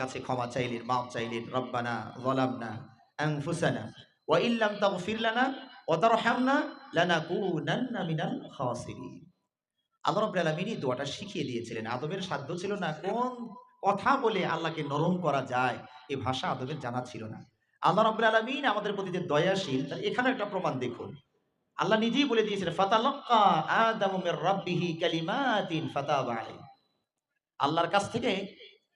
কাছে ক্ষমা চাইলেন মাপ চাইলেন, রব্বানা যালামনা আনফুসানা ওয়া ইল্লাম লানা মিনাল আল্লাহ দোয়াটা শিখিয়ে দিয়েছিলেন। সাধ্য ছিল না কোন কথা বলে আল্লাহকে নরম করা যায় ভাষা আদমের জানা ছিল না। আল্লাহ রাব্বুল আলামিন আমাদের প্রতি যে দয়াশীল, তার এখানে একটা প্রমাণ দেখুন। আল্লাহ নিজেই বলে দিয়েছিলেন, ফাতালাক্কা আদামু মির কালিমাতিন ফাতাবা আল্লাহর কাছ থেকে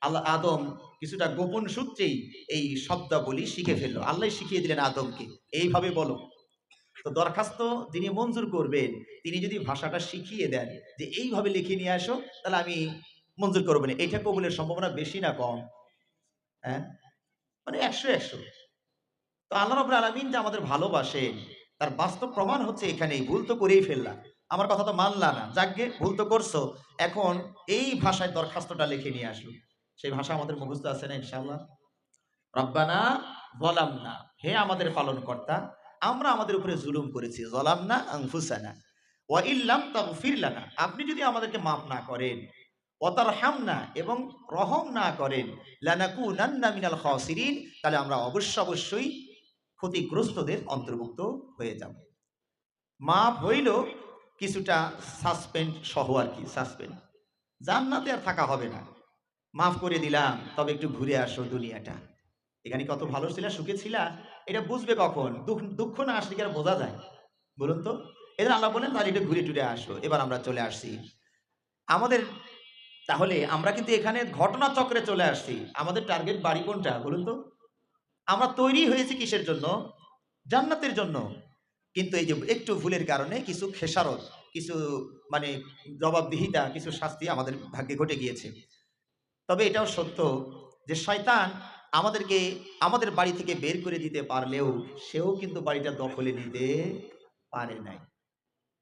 আল্লাহ আদম কিছুটা গোপন সূত্রেই এই শব্দাবলী শিখে ফেলল। আল্লাহ শিখিয়ে দিলেন আদমকে। এইভাবে বলো। তো দরখাস্ত যিনি মঞ্জুর করবেন, তিনি যদি ভাষাটা শিখিয়ে দেন যে এইভাবে লিখে নিয়ে আসো, তাহলে আমি মঞ্জুর করব না। এটা কবুলের সম্ভাবনা বেশি না কম। হ্যাঁ? মানে একশো একশো। তো আল্লাহ রব আলমিন যে আমাদের ভালোবাসেন, তার বাস্তব প্রমাণ হচ্ছে এখানেই। ভুল তো করেই ফেললাম। আমার কথা তো মানলা না। যাকে ভুল তো করছ। এখন এই ভাষায় দরখাস্তটা লিখে নিয়ে আসলো সেই ভাষা আমাদের মুখস্থ আছে না, ইনশাআল্লাহ? রব্বানা বলাম না হে আমাদের পালন কর্তা আমরা আমাদের উপরে জুলুম করেছি। জলাম না আংফুসানা ওয়া ইল্লাম তাগফির লানা। আপনি যদি আমাদেরকে মাফ না করেন অতার হাম না এবং রহম না করেন লানাকু নান্না মিনাল খাসিরিন, তাহলে আমরা অবশ্য অবশ্যই ক্ষতিগ্রস্তদের অন্তর্ভুক্ত হয়ে যাব। মাফ হইল কিছুটা সাসপেন্ড সহ আর কি, সাসপেন্ড। জান্নাতে আর থাকা হবে না। মাফ করে দিলাম, তবে একটু ঘুরে আসো দুনিয়াটা। এখানে কত ভালো ছিল, সুখে ছিলা, এটা বুঝবে কখন? দুঃখ না আসলে কি আর বোঝা যায়? বলুন তো। এদের আল্লাহ বলেন, তাহলে একটু ঘুরে টুরে আসো। এবার আমরা চলে আসছি। আমাদের, তাহলে আমরা কিন্তু এখানে ঘটনা চক্রে চলে আসছি। আমাদের টার্গেট বাড়ি কোনটা, বলুন তো? আমরা তৈরি হয়েছি কিসের জন্য? জান্নাতের জন্য। কিন্তু এই যে একটু ভুলের কারণে কিছু খেসারত, কিছু মানে জবাবদিহিতা, কিছু শাস্তি আমাদের ভাগ্যে ঘটে গিয়েছে। তবে এটাও সত্য যে শয়তান আমাদেরকে, আমাদের বাড়ি থেকে বের করে দিতে পারলেও সেও কিন্তু বাড়িটা দখলে নিতে পারে নাই।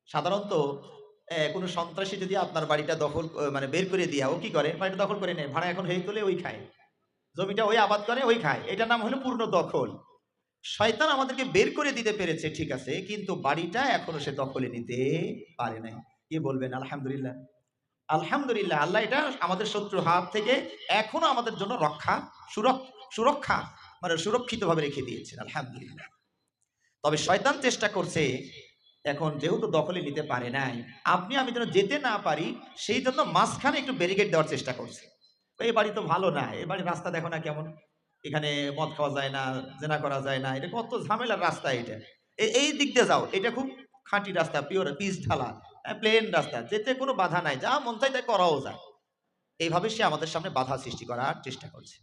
সাধারণত কোনো সন্ত্রাসী যদি আপনার বাড়িটা দখল মানে বের করে দিয়া ও কি করে? বাড়িটা দখল করে নেয়। ভাড়া এখন হয়ে তোলে ওই খায়। জমিটা ওই আবাদ করে, ওই খায়। এটার নাম হলো পূর্ণ দখল। শয়তান আমাদেরকে বের করে দিতে পেরেছে, ঠিক আছে, কিন্তু বাড়িটা এখনও সে দখলে নিতে পারে নাই। কি বলবেন? আলহামদুলিল্লাহ। আলহামদুলিল্লাহ, আল্লাহ এটা আমাদের শত্রুর হাত থেকে এখনও আমাদের জন্য রক্ষা সুরক্ষা মানে সুরক্ষিতভাবে রেখে দিয়েছেন, আলহামদুলিল্লাহ। তবে শয়তান চেষ্টা করছে এখন যেহেতু দখলে নিতে পারে নাই, আপনি আমি যেন যেতে না পারি, সেই জন্য মাঝখানে একটু ব্যারিকেড দেওয়ার চেষ্টা করছে। এই বাড়ি তো ভালো না বাড়ির রাস্তা দেখো না কেমন, এখানে মদ খাওয়া যায় না, জেনা করা যায় না, এটা কত ঝামেলার রাস্তা এটা। এ- এই দিক দিয়ে যাও, এটা খুব খাঁটি রাস্তা পিওর পিচ ঢালা। প্লেন রাস্তা, যেতে কোনো বাধা নাই, যা মন চাই তাই করাও যায়। এইভাবে সে আমাদের সামনে বাধা সৃষ্টি করার চেষ্টা করছে।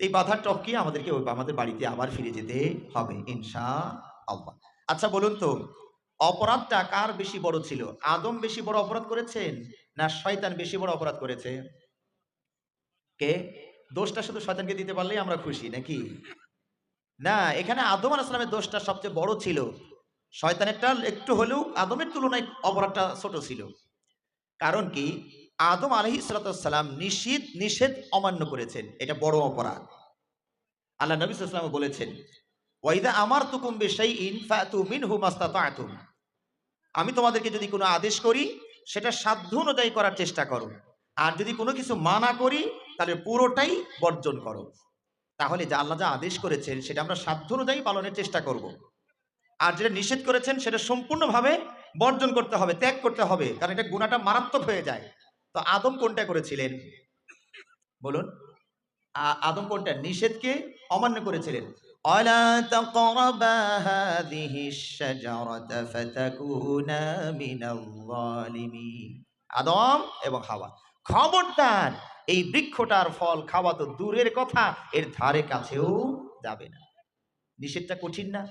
এই বাধার টপকিয়ে আমাদেরকে আমাদের বাড়িতে আবার ফিরে যেতে হবে ইনশা আল্লাহ আচ্ছা বলুন তো, অপরাধটা কার বেশি বড় ছিল? আদম বেশি বড় অপরাধ করেছেন না শয়তান বেশি বড় অপরাধ করেছে? কে? দোষটা শুধু শয়তানকে দিতে পারলেই আমরা খুশি, নাকি? না, এখানে আদম আলাইসালামের দোষটা সবচেয়ে বড় ছিল। শয়তানেরটা একটু হলেও আদমের তুলনায় অপরাধটা ছোট ছিল। কারণ কি? আদম আলহি সালাম নিষেধ নিষেধ অমান্য করেছেন। এটা বড় অপরাধ। আল্লাহ নবী বলেছেন ওয়াইদা আমার তুকুম বেশাই মিন আমি তোমাদেরকে যদি কোনো আদেশ করি, সেটা সাধ্য অনুযায়ী করার চেষ্টা করো। আর যদি কোনো কিছু মানা করি, তাহলে পুরোটাই বর্জন করো। তাহলে যা আল্লাহ যা আদেশ করেছেন, সেটা আমরা সাধ্য অনুযায়ী পালনের চেষ্টা করব। আর যেটা নিষেধ করেছেন সেটা সম্পূর্ণভাবে বর্জন করতে হবে, ত্যাগ করতে হবে, কারণ এটা গুণাটা মারাত্মক হয়ে যায়। তো আদম কোনটা করেছিলেন? বলুন। আদম কোনটা? নিষেধকে অমান্য করেছিলেন। অলা তাকরাবা হাযিহি শাজারাতা ফাতাকুনা মিনাল যালিমিন। আদম এবং হাওয়া। খবরদার, এই বৃক্ষটার ফল খাওয়া তো দূরের কথা, এর ধারে কাছেও যাবে না। নিষেধটা কঠিন না।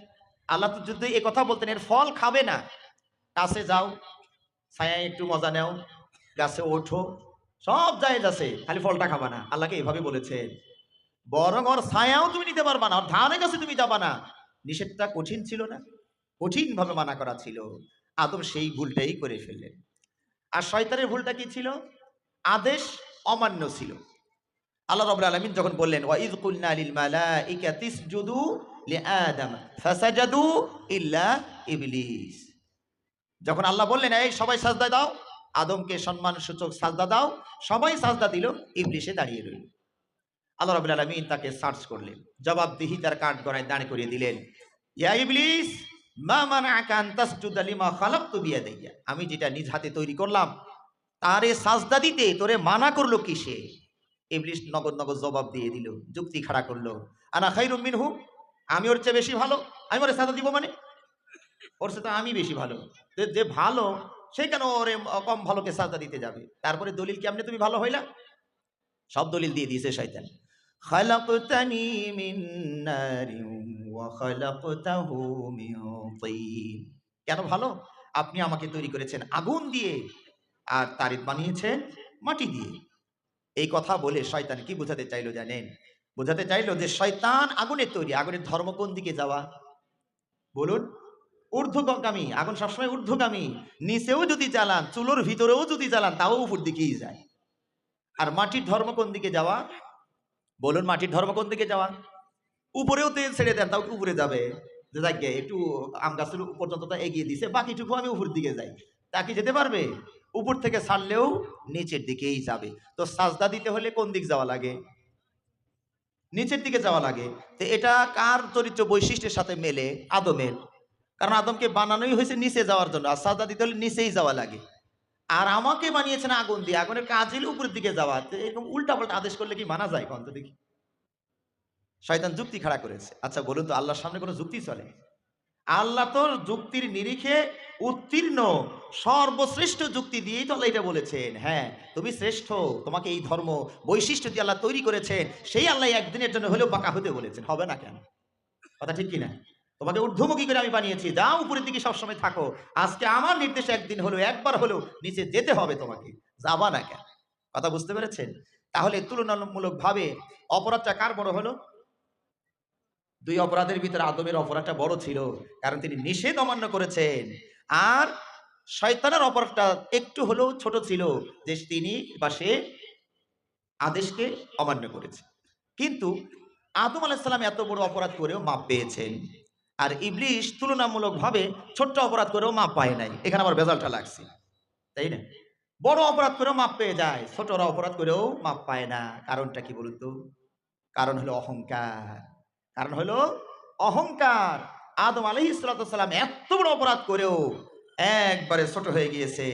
আল্লাহ তো যদি এ কথা বলতেন, এর ফল খাবে না। কাছে যাও ছায়ায় একটু মজা নেও, গাছে ওঠো, সব জায়েজ আছে, খালি ফলটা খাবা না। আল্লাহকে এভাবে বলেছেন বরং ওর ছায়াও তুমি নিতে পারবা না, ওর ধারে কাছে তুমি যাবা না। নিষেধটা কঠিন ছিল না কঠিন ভাবে মানা করা ছিল। আদম সেই ভুলটাই করে ফেললেন আর শয়তানের ভুলটা কি ছিল? আদেশ অমান্য ছিল। আল্লাহ রাব্বুল আলামিন যখন বললেন, ওয়া ইয কুলনা লিল মালাইকাতি ইসজুদু লিআদম ফাসাজাদু ইল্লা ইবলিস। যখন আল্লাহ বললেন, এই সবাই সাজদা দাও। আদমকে সম্মান সূচক সাজদা দাও। সবাই সাজদা দিল ইবলিশে দাঁড়িয়ে রইল। আল্লাহ রাবুল আলমিন তাকে সার্চ করলেন। জবাবদিহি তার কাঠ গড়ায় দাঁড় করিয়ে দিলেন। ইয়া ইবলিস, মা মানাকা আন তাসজুদা লিমা খালাকতু বিয়াদাইয়া। আমি যেটা নিজ হাতে তৈরি করলাম, তারে সাজদা দিতে তোরে মানা করল কিসে? ইবলিশ নগদ নগদ জবাব দিয়ে দিল, যুক্তি খাড়া করল। আনা খাইরুম মিনহু? আমি ওর চেয়ে বেশি ভালো? আমি ওরে সাজদা দিব মানে? ওর সাথে আমি বেশি ভালো। যে ভালো, সে কেন ওরে কম ভালোকে সাজদা দিতে যাবে? তারপরে দলিল কেমনে তুমি ভালো হইলা? সব দলিল দিয়ে দিয়েছে শয়তান। নারিন ওয়া খালাকতাহু মিন কেন ভালো? আপনি আমাকে তৈরি করেছেন আগুন দিয়ে আর তারিফ বানিয়েছেন মাটি দিয়ে। এই কথা বলে শয়তান কি বোঝাতে চাইলো জানেন? বোঝাতে চাইলো যে শয়তান আগুনের তৈরি, আগুনের ধর্ম কোন দিকে যাওয়া? বলুন, ঊর্ধ্বগামী, আগুন সবসময় ঊর্ধ্বগামী, নিচেও যদি জ্বালান, চুলোর ভিতরেও যদি জ্বালান, তাও উপর দিকেই যায়। আর মাটির ধর্ম কোন দিকে যাওয়া? বলুন, মাটির ধর্ম কোন দিকে যাওয়া? উপরেও তেল ছেড়ে দেন, তাও উপরে যাবে। যে যাকে একটু আম গাছের পর্যন্ত এগিয়ে দিছে, বাকিটুকু আমি উপর দিকে যাই। তা কি যেতে পারবে? উপর থেকে ছাড়লেও নিচের দিকেই যাবে। তো সাজদা দিতে হলে কোন দিক যাওয়া লাগে? নিচের দিকে যাওয়া লাগে। তো এটা কার চরিত্র বৈশিষ্ট্যের সাথে মেলে? আদমের। কারণ আদমকে বানানোই হয়েছে নিচে যাওয়ার জন্য, আর সাজদা দিতে হলে নিচেই যাওয়া লাগে। আর আমাকে বানিয়েছেন আগুন দিয়ে, আগুনের কাজ হলে উপরের দিকে যাওয়া। এরকম উল্টা পাল্টা আদেশ করলে কি মানা যায় কন্ত দেখি। শয়তান যুক্তি খাড়া করেছে। আচ্ছা বলুন তো, আল্লাহর সামনে কোনো যুক্তি চলে? আল্লাহ তো যুক্তির নিরিখে উত্তীর্ণ, সর্বশ্রেষ্ঠ যুক্তি দিয়েই তো আল্লাহ এটা বলেছেন। হ্যাঁ তুমি শ্রেষ্ঠ, তোমাকে এই ধর্ম, বৈশিষ্ট্য দিয়ে আল্লাহ তৈরি করেছেন, সেই আল্লাহ একদিনের জন্য হলেও বাঁকা হতে বলেছেন। হবে না কেন? কথা ঠিক কিনা? তোমাকে ঊর্ধ্বমুখী করে আমি বানিয়েছি, যাও উপরের দিকে সবসময় থাকো। আজকে আমার নির্দেশে একদিন হলো, একবার হলো, নিচে যেতে হবে তোমাকে। যাবা না কেন? কথা বুঝতে পেরেছেন? তাহলে তুলনামূলকভাবে অপরাধটা কার বড় হলো? দুই অপরাধের ভিতরে আদমের অপরাধটা বড় ছিল, কারণ তিনি নিষেধ অমান্য করেছেন। আর শয়তানের অপরাধটা একটু হলেও ছোট ছিল যে তিনি বা সে আদেশকে অমান্য করেছে। কিন্তু আদম আলাহিসাল্লাম এত বড় অপরাধ করেও মাপ পেয়েছেন। আর ইবলিশ তুলনামূলকভাবে ছোট্ট অপরাধ করেও মাপ পায় নাই। এখানে আমার বেজালটা লাগছে। তাই না? বড় অপরাধ করেও মাপ পেয়ে যায়, ছোটরা অপরাধ করেও মাপ পায় না। কারণটা কি বলুন তো? কারণ হলো অহংকার। কারণ হলো অহংকার। আদম আলহি সালাম এত বড় অপরাধ করেও একবারে ছোট হয়ে গিয়েছে।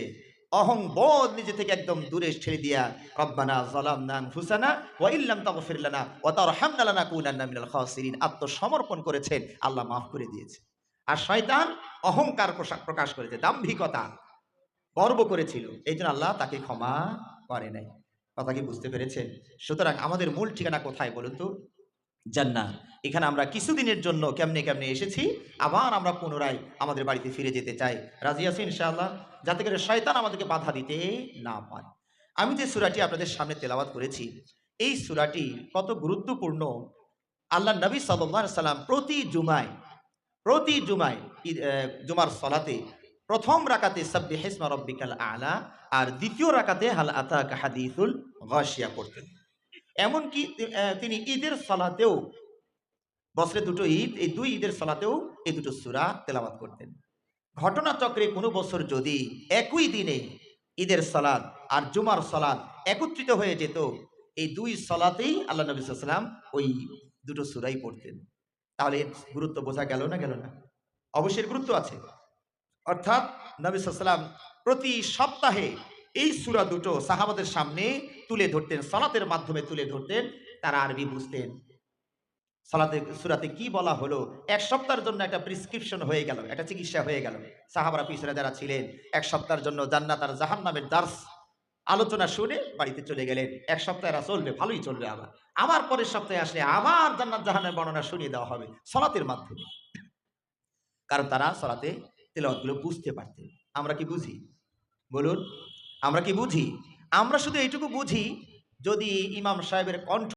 অহং বোধ নিজে থেকে একদম দূরে ঠেলে দিয়া, রব্বানা জালামনা আনফুসানা ওয়া ইল্লাম তাগফির লানা ওয়া তারহামনা লানাকুনান্না মিনাল খাসিরিন। আত্মসমর্পণ করেছেন, আল্লাহ মাফ করে দিয়েছে। আর শয়তান অহংকার প্রকাশ করেছে, দাম্ভিকতা গর্ব করেছিল। এই জন্য আল্লাহ তাকে ক্ষমা করে নাই। কথা কি বুঝতে পেরেছেন? সুতরাং আমাদের মূল ঠিকানা কোথায় বলুন তো? জান্নাত। এখানে আমরা কিছুদিনের জন্য কেমনে কেমনে এসেছি, আবার আমরা পুনরায় আমাদের বাড়িতে ফিরে যেতে চাই। রাজি আছি ইনশাআল্লাহ? যাতে করে শয়তান আমাদেরকে বাধা দিতে না পায় আমি যে সুরাটি আপনাদের সামনে তেলাওয়াত করেছি, এই সুরাটি কত গুরুত্বপূর্ণ। আল্লাহ নবী সাল্লাহ সাল্লাম প্রতি জুমায় প্রতি জুমায় জুমার সলাতে প্রথম রাকাতে সাব্বি হেসমা রব্বিকাল আলা, আর দ্বিতীয় রাকাতে হাল আতা হাদিসুল গাশিয়া পড়তেন। এমনকি তিনি ঈদের সালাতেও, বছরে দুটো ঈদ, এই দুই ঈদের সালাতেও এই দুটো সুরা তেলাবাত করতেন। ঘটনাচক্রে কোনো বছর যদি একই দিনে ঈদের সালাদ আর জুমার সালাদ একত্রিত হয়ে যেত, এই দুই সলাতেই আল্লাহ নবী সাল্লাম ওই দুটো সুরাই পড়তেন। তাহলে গুরুত্ব বোঝা গেল না গেল না? অবশ্যই গুরুত্ব আছে। অর্থাৎ নবী সাল্লাম প্রতি সপ্তাহে এই সুরা দুটো সাহাবাদের সামনে তুলে ধরতেন, সালাতের মাধ্যমে তুলে ধরতেন, তারা আরবি বুঝতেন। সালাতে, সুরাতে কি বলা হলো? এক সপ্তাহের জন্য একটা প্রিসক্রিপশন হয়ে গেল, একটা চিকিৎসা হয়ে গেল। সাহাবারা পিছনে যারা ছিলেন, এক সপ্তাহের জন্য জান্নাত আর জাহান নামের দার্স আলোচনা শুনে বাড়িতে চলে গেলেন। এক সপ্তাহ এরা চলবে, ভালোই চলবে আবার। আবার পরের সপ্তাহে আসলে আবার জান্নাত জাহানের বর্ণনা শুনিয়ে দেওয়া হবে, সলাতের মাধ্যমে। কারণ তারা সলাতে তেলাওয়াতগুলো বুঝতে পারতেন। আমরা কি বুঝি? বলুন। আমরা কি বুঝি? আমরা শুধু এইটুকু বুঝি যদি ইমাম সাহেবের কণ্ঠ